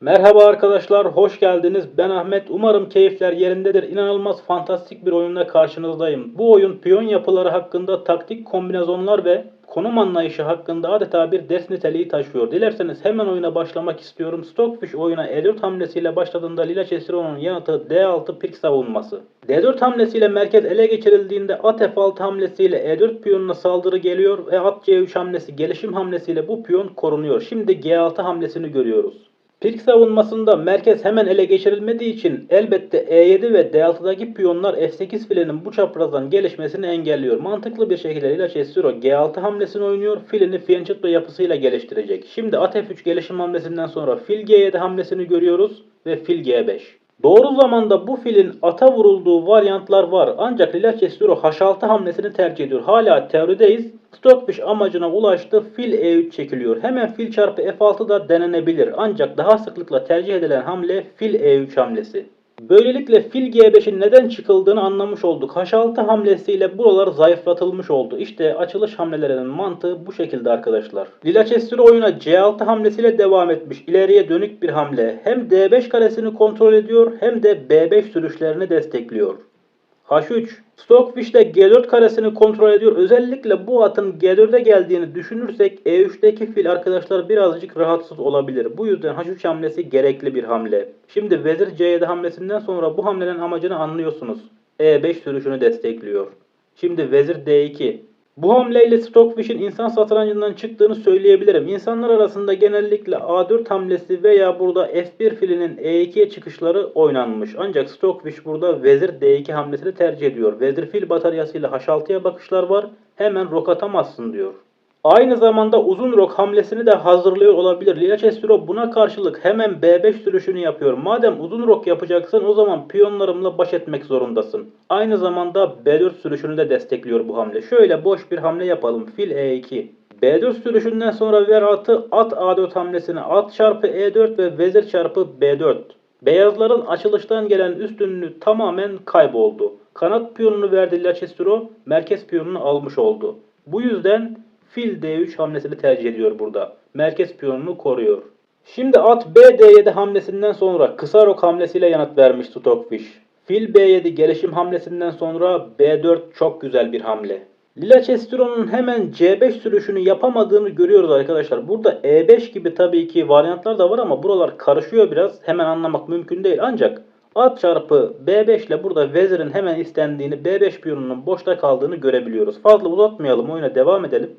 Merhaba arkadaşlar, hoş geldiniz. Ben Ahmet. Umarım keyifler yerindedir. İnanılmaz fantastik bir oyunla karşınızdayım. Bu oyun piyon yapıları hakkında taktik kombinasyonlar ve konum anlayışı hakkında adeta bir ders niteliği taşıyor. Dilerseniz hemen oyuna başlamak istiyorum. Stockfish oyuna E4 hamlesiyle başladığında Lila Chesiro'nun yanıtı D6 pik savunması. D4 hamlesiyle merkez ele geçirildiğinde at F6 hamlesiyle E4 piyonuna saldırı geliyor ve at C3 hamlesi gelişim hamlesiyle bu piyon korunuyor. Şimdi G6 hamlesini görüyoruz. Pirk savunmasında merkez hemen ele geçirilmediği için elbette E7 ve D6'daki piyonlar F8 filenin bu çaprazdan gelişmesini engelliyor. Mantıklı bir şekilde Lila Chesiro G6 hamlesini oynuyor. Filini Fianchetto yapısıyla geliştirecek. Şimdi at F3 gelişim hamlesinden sonra fil G7 hamlesini görüyoruz ve fil G5. Doğru zamanda bu filin ata vurulduğu varyantlar var ancak Chesiro H6 hamlesini tercih ediyor. Hala teorideyiz. Stockfish amacına ulaştı. Fil E3 çekiliyor. Hemen fil çarpı F6 da denenebilir. Ancak daha sıklıkla tercih edilen hamle fil E3 hamlesi. Böylelikle fil G5'in neden çıkıldığını anlamış olduk. H6 hamlesiyle buralar zayıflatılmış oldu. İşte açılış hamlelerinin mantığı bu şekilde arkadaşlar. Lila Chester oyuna C6 hamlesiyle devam etmiş. İleriye dönük bir hamle. Hem D5 karesini kontrol ediyor hem de B5 sürüşlerini destekliyor. H3. Stockfish de G4 karesini kontrol ediyor. Özellikle bu atın G4'e geldiğini düşünürsek E3'teki fil arkadaşlar birazcık rahatsız olabilir. Bu yüzden H3 hamlesi gerekli bir hamle. Şimdi vezir C7 hamlesinden sonra bu hamlenin amacını anlıyorsunuz. E5 sürüşünü destekliyor. Şimdi vezir D2. Bu hamleyle Stockfish'in insan satrancından çıktığını söyleyebilirim. İnsanlar arasında genellikle A4 hamlesi veya burada F1 filinin E2'ye çıkışları oynanmış. Ancak Stockfish burada vezir D2 hamlesini tercih ediyor. Vezir fil bataryasıyla H6'ya bakışlar var. Hemen rok atamazsın diyor. Aynı zamanda uzun rok hamlesini de hazırlıyor olabilir. Lila Chestro buna karşılık hemen B5 sürüşünü yapıyor. Madem uzun rok yapacaksın o zaman piyonlarımla baş etmek zorundasın. Aynı zamanda B4 sürüşünü de destekliyor bu hamle. Şöyle boş bir hamle yapalım. Fil E2. B4 sürüşünden sonra ver atı at A4 hamlesini at çarpı E4 ve vezir çarpı B4. Beyazların açılıştan gelen üstünlüğü tamamen kayboldu. Kanat piyonunu verdi Lila Chestro, merkez piyonunu almış oldu. Bu yüzden Fil D3 hamlesini tercih ediyor burada. Merkez piyonunu koruyor. Şimdi at B D7 hamlesinden sonra kısa rok hamlesiyle yanıt vermiş Stockfish. Fil B7 gelişim hamlesinden sonra B4 çok güzel bir hamle. Lila Chestero'nun hemen C5 sürüşünü yapamadığını görüyoruz arkadaşlar. Burada E5 gibi tabii ki varyantlar da var ama buralar karışıyor biraz. Hemen anlamak mümkün değil. Ancak at çarpı B5 ile burada vezirin hemen istendiğini B5 piyonunun boşta kaldığını görebiliyoruz. Fazla uzatmayalım oyuna devam edelim.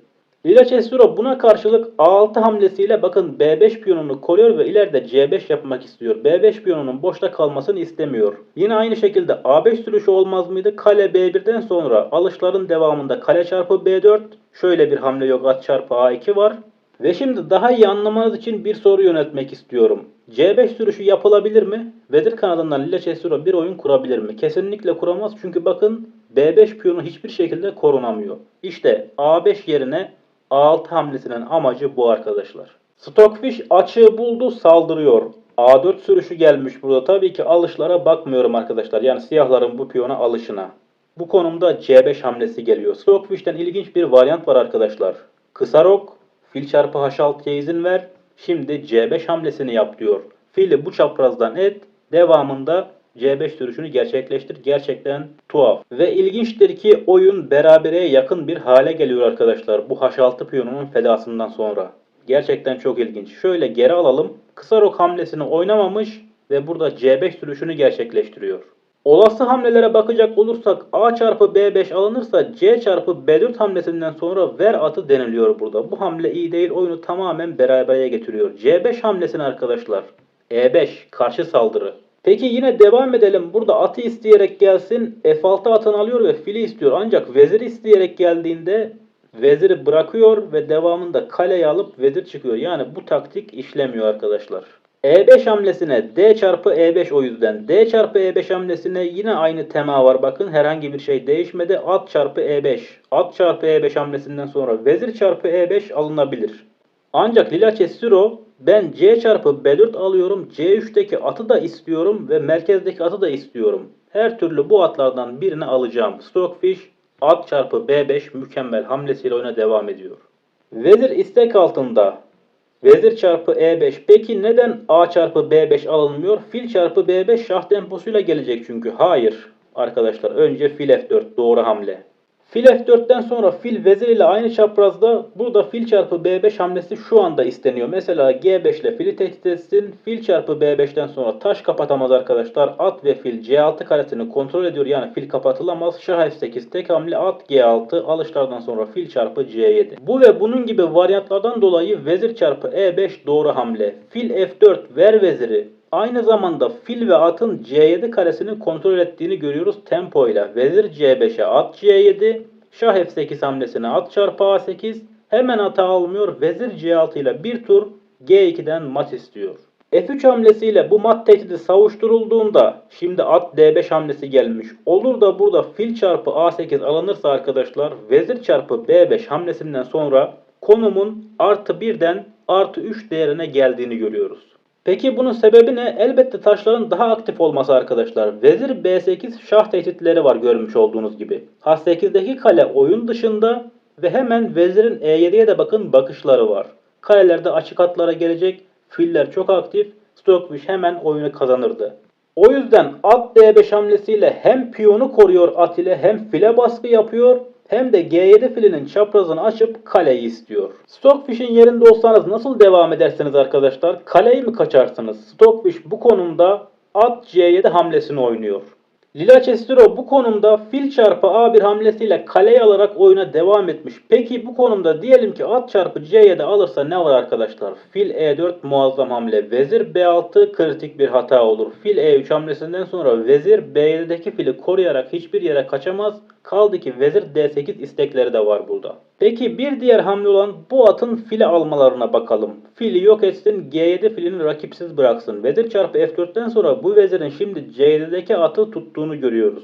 Lila Chesturo buna karşılık A6 hamlesiyle bakın B5 piyonunu koruyor ve ileride C5 yapmak istiyor. B5 piyonunun boşta kalmasını istemiyor. Yine aynı şekilde A5 sürüşü olmaz mıydı? Kale B1'den sonra alışların devamında kale çarpı B4 şöyle bir hamle yok at çarpı A2 var. Ve şimdi daha iyi anlamanız için bir soru yönetmek istiyorum. C5 sürüşü yapılabilir mi? Vezir kanadından Lila Chesturo bir oyun kurabilir mi? Kesinlikle kuramaz çünkü bakın B5 piyonu hiçbir şekilde korunamıyor. İşte A5 yerine A6 hamlesinin amacı bu arkadaşlar. Stockfish açığı buldu saldırıyor. A4 sürüşü gelmiş burada. Tabii ki alışlara bakmıyorum arkadaşlar. Yani siyahların bu piyona alışına. Bu konumda C5 hamlesi geliyor. Stockfish'ten ilginç bir varyant var arkadaşlar. Kısa rok, fil çarpı H6'ya izin ver. Şimdi C5 hamlesini yap diyor. Fili bu çaprazdan et. Devamında C5 sürüşünü gerçekleştir. Gerçekten tuhaf. Ve ilginçtir ki oyun berabereye yakın bir hale geliyor arkadaşlar. Bu H6 piyonunun fedasından sonra. Gerçekten çok ilginç. Şöyle geri alalım. Kısa rok hamlesini oynamamış ve burada C5 sürüşünü gerçekleştiriyor. Olası hamlelere bakacak olursak A çarpı B5 alınırsa C çarpı B4 hamlesinden sonra ver atı deniliyor burada. Bu hamle iyi değil. Oyunu tamamen berabere getiriyor. C5 hamlesini arkadaşlar. E5 karşı saldırı. Peki yine devam edelim. Burada atı isteyerek gelsin. F6 atını alıyor ve fili istiyor. Ancak vezir isteyerek geldiğinde veziri bırakıyor ve devamında kaleyi alıp vezir çıkıyor. Yani bu taktik işlemiyor arkadaşlar. E5 hamlesine D çarpı E5 o yüzden. D çarpı E5 hamlesine yine aynı tema var. Bakın herhangi bir şey değişmedi. At çarpı E5. At çarpı E5 hamlesinden sonra vezir çarpı E5 alınabilir. Ancak Lila Chestiro ben C çarpı B4 alıyorum. C3'teki atı da istiyorum ve merkezdeki atı da istiyorum. Her türlü bu atlardan birini alacağım. Stockfish at çarpı B5 mükemmel hamlesiyle oyuna devam ediyor. Vezir istek altında. Vezir çarpı E5. Peki neden A çarpı B5 alınmıyor? Fil çarpı B5 şah temposuyla gelecek çünkü. Hayır arkadaşlar. Önce fil F4 doğru hamle. Fil F4'ten sonra fil vezir ile aynı çaprazda burada fil çarpı B5 hamlesi şu anda isteniyor. Mesela G5 ile fili tehdit etsin. Fil çarpı B5'ten sonra taş kapatamaz arkadaşlar. At ve fil C6 karesini kontrol ediyor. Yani fil kapatılamaz. Şah F8 tek hamle at G6 alışlardan sonra fil çarpı C7. Bu ve bunun gibi varyantlardan dolayı vezir çarpı E5 doğru hamle. Fil F4 ver veziri Aynı zamanda fil ve atın C7 karesini kontrol ettiğini görüyoruz tempo ile. Vezir C5'e at C7, şah F8 hamlesine at çarpı A8. Hemen hata almıyor. Vezir C6 ile bir tur G2'den mat istiyor. F3 hamlesiyle bu mat tehdidi savuşturulduğunda şimdi at D5 hamlesi gelmiş. Olur da burada fil çarpı A8 alınırsa arkadaşlar vezir çarpı B5 hamlesinden sonra konumun artı 1'den artı 3 değerine geldiğini görüyoruz. Peki bunun sebebi ne? Elbette taşların daha aktif olması arkadaşlar. Vezir B8 şah tehditleri var görmüş olduğunuz gibi. H8'deki kale oyun dışında ve hemen vezirin E7'ye de bakın bakışları var. Kalelerde açık hatlara gelecek. Filler çok aktif. Stockfish hemen oyunu kazanırdı. O yüzden at D5 hamlesiyle hem piyonu koruyor at ile hem file baskı yapıyor hem de G7 filinin çaprazını açıp kaleyi istiyor. Stockfish'in yerinde olsanız nasıl devam edersiniz arkadaşlar? Kaleyi mi kaçarsınız? Stockfish bu konumda at C7 hamlesini oynuyor. Lila Chestero bu konumda fil çarpı A1 hamlesiyle kaleyi alarak oyuna devam etmiş. Peki bu konumda diyelim ki at çarpı C7 alırsa ne var arkadaşlar? Fil E4 muazzam hamle. Vezir B6 kritik bir hata olur. Fil E3 hamlesinden sonra vezir B7'deki fili koruyarak hiçbir yere kaçamaz. Kaldı ki vezir D8 istekleri de var burada. Peki bir diğer hamle olan bu atın fili almalarına bakalım. Fili yok etsin G7 filini rakipsiz bıraksın. Vezir çarpı F4'ten sonra bu vezirin şimdi C7'deki atı tuttuğunu görüyoruz.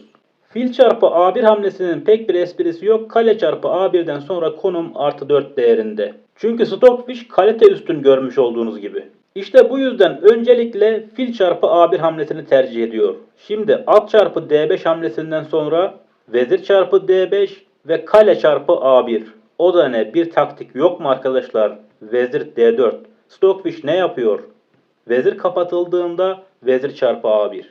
Fil çarpı A1 hamlesinin pek bir esprisi yok. Kale çarpı A1'den sonra konum artı 4 değerinde. Çünkü Stockfish kalite üstün görmüş olduğunuz gibi. İşte bu yüzden öncelikle fil çarpı A1 hamlesini tercih ediyor. Şimdi at çarpı D5 hamlesinden sonra vezir çarpı D5 ve kale çarpı A1. O da ne? Bir taktik yok mu arkadaşlar? Vezir D4. Stockfish ne yapıyor? Vezir kapatıldığında vezir çarpı A1.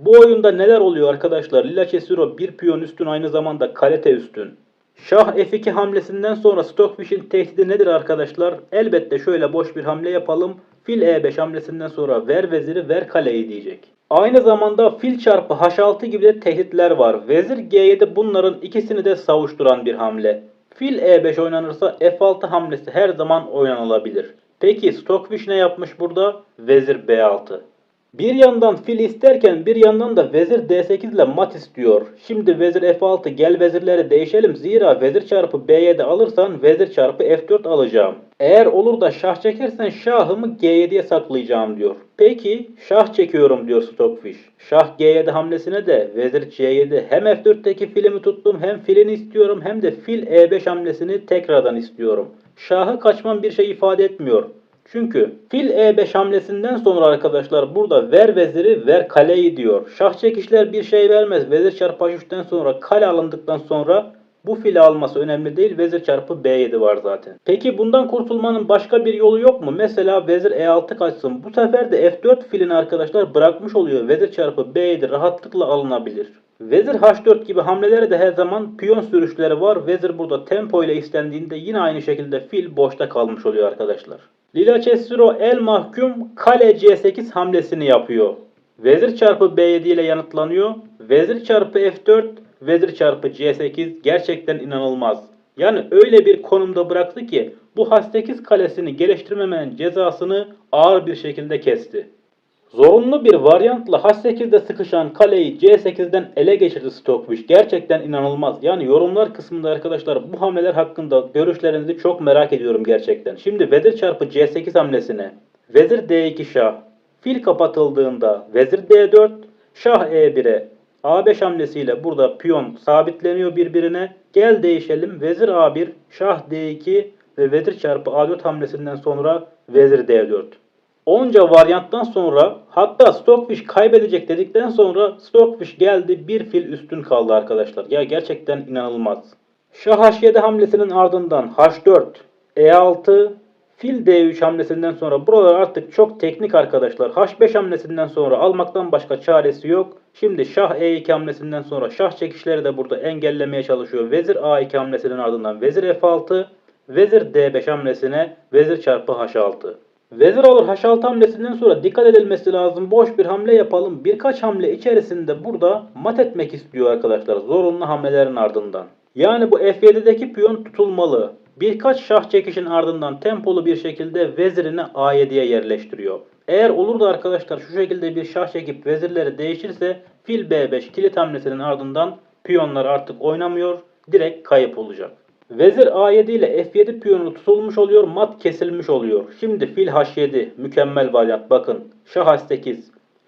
Bu oyunda neler oluyor arkadaşlar? Lila Chesiro bir piyon üstün aynı zamanda kalite üstün. Şah F2 hamlesinden sonra Stockfish'in tehdidi nedir arkadaşlar? Elbette şöyle boş bir hamle yapalım. Fil E5 hamlesinden sonra ver veziri ver kaleyi diyecek. Aynı zamanda fil çarpı H6 gibi de tehditler var. Vezir G7 bunların ikisini de savuşturan bir hamle. Fil E5 oynanırsa F6 hamlesi her zaman oynanılabilir. Peki Stockfish ne yapmış burada? Vezir B6. Bir yandan fil isterken bir yandan da vezir D8 ile mat istiyor. Şimdi vezir F6 gel vezirleri değişelim. Zira vezir çarpı B7 alırsan vezir çarpı F4 alacağım. Eğer olur da şah çekersen şahımı G7'ye saklayacağım diyor. Peki şah çekiyorum diyor Stockfish. Şah G7 hamlesine de vezir C7 hem F4'teki filimi tuttum hem filini istiyorum hem de fil E5 hamlesini tekrardan istiyorum. Şahı kaçmam bir şey ifade etmiyor. Çünkü fil E5 hamlesinden sonra arkadaşlar burada ver veziri ver kaleyi diyor. Şah çekişler bir şey vermez. Vezir çarpı H3'ten sonra kale alındıktan sonra bu fili alması önemli değil. Vezir çarpı B7 var zaten. Peki bundan kurtulmanın başka bir yolu yok mu? Mesela vezir E6 kaçsın. Bu sefer de F4 filini arkadaşlar bırakmış oluyor. Vezir çarpı B7 rahatlıkla alınabilir. Vezir H4 gibi hamlelere de her zaman piyon sürüşleri var. Vezir burada tempo ile istendiğinde yine aynı şekilde fil boşta kalmış oluyor arkadaşlar. Lila Chesiro el mahkum kale C8 hamlesini yapıyor. Vezir çarpı B7 ile yanıtlanıyor. Vezir çarpı F4, vezir çarpı C8 gerçekten inanılmaz. Yani öyle bir konumda bıraktı ki bu H8 kalesini geliştirmemenin cezasını ağır bir şekilde kesti. Zorunlu bir varyantla H8'de sıkışan kaleyi C8'den ele geçirdi Stockfish. Gerçekten inanılmaz. Yani yorumlar kısmında arkadaşlar bu hamleler hakkında görüşlerinizi çok merak ediyorum gerçekten. Şimdi vezir çarpı C8 hamlesine vezir D2 şah fil kapatıldığında vezir D4 şah E1'e A5 hamlesiyle burada piyon sabitleniyor birbirine. Gel değişelim. Vezir A1, şah D2 ve vezir çarpı A4 hamlesinden sonra vezir D4. Onca varyanttan sonra hatta Stockfish kaybedecek dedikten sonra Stockfish geldi bir fil üstün kaldı arkadaşlar. Ya gerçekten inanılmaz. Şah H7 hamlesinin ardından H4, E6, Fil D3 hamlesinden sonra buralar artık çok teknik arkadaşlar. H5 hamlesinden sonra almaktan başka çaresi yok. Şimdi şah E2 hamlesinden sonra şah çekişleri de burada engellemeye çalışıyor. Vezir A2 hamlesinin ardından vezir F6, vezir D5 hamlesine vezir çarpı H6. Vezir alır H6 hamlesinden sonra dikkat edilmesi lazım. Boş bir hamle yapalım. Birkaç hamle içerisinde burada mat etmek istiyor arkadaşlar. Zorunlu hamlelerin ardından. Yani bu F7'deki piyon tutulmalı. Birkaç şah çekişin ardından tempolu bir şekilde vezirini A7'ye yerleştiriyor. Eğer olur da arkadaşlar şu şekilde bir şah çekip vezirleri değişirse fil B5 kilit hamlesinin ardından piyonlar artık oynamıyor. Direkt kayıp olacak. Vezir A7 ile F7 piyonu tutulmuş oluyor, mat kesilmiş oluyor. Şimdi fil H7 mükemmel varyant bakın. Şah H8,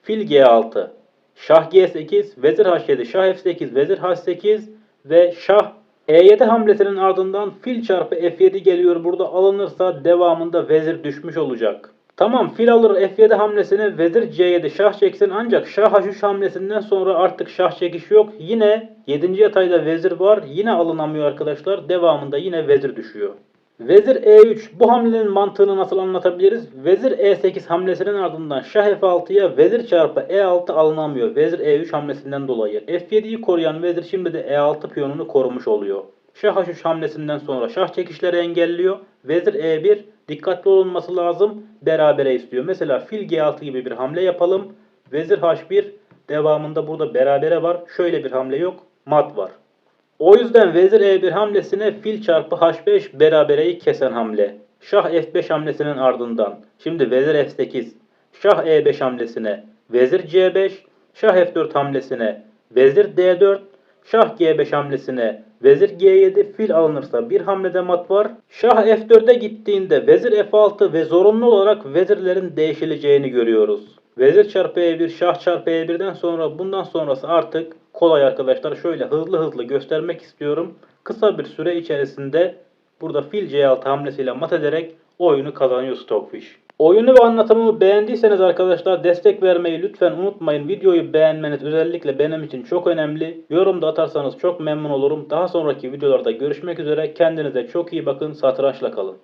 fil G6, şah G8, vezir H7, şah F8, vezir H8 ve şah E7 hamlesinin ardından fil çarpı F7 geliyor. Burada alınırsa devamında vezir düşmüş olacak. Tamam fil alır F7 hamlesine vezir C7 şah çeksin ancak şah H3 hamlesinden sonra artık şah çekiş yok. Yine 7. yatayda vezir var. Yine alınamıyor arkadaşlar. Devamında yine vezir düşüyor. Vezir E3 bu hamlenin mantığını nasıl anlatabiliriz? Vezir E8 hamlesinin ardından şah F6'ya vezir çarpı E6 alınamıyor. Vezir E3 hamlesinden dolayı. F7'yi koruyan vezir şimdi de E6 piyonunu korumuş oluyor. Şah H3 hamlesinden sonra şah çekişleri engelliyor. Vezir E1 dikkatli olunması lazım. Berabere istiyor. Mesela fil G6 gibi bir hamle yapalım. Vezir H1 devamında burada berabere var. Şöyle bir hamle yok. Mat var. O yüzden vezir E1 hamlesine fil çarpı H5 berabereyi kesen hamle. Şah F5 hamlesinin ardından. Şimdi vezir F8. Şah E5 hamlesine vezir C5. Şah F4 hamlesine vezir D4. Şah G5 hamlesine vezir G7 fil alınırsa bir hamlede mat var. Şah F4'e gittiğinde vezir F6 ve zorunlu olarak vezirlerin değişileceğini görüyoruz. Vezir çarpı E1, şah çarpı E1'den sonra bundan sonrası artık kolay arkadaşlar. Şöyle hızlı hızlı göstermek istiyorum. Kısa bir süre içerisinde burada fil C6 hamlesiyle mat ederek oyunu kazanıyor Stockfish. Oyunu ve anlatımımı beğendiyseniz arkadaşlar destek vermeyi lütfen unutmayın. Videoyu beğenmeniz özellikle benim için çok önemli. Yorum da atarsanız çok memnun olurum. Daha sonraki videolarda görüşmek üzere. Kendinize çok iyi bakın. Satrançla kalın.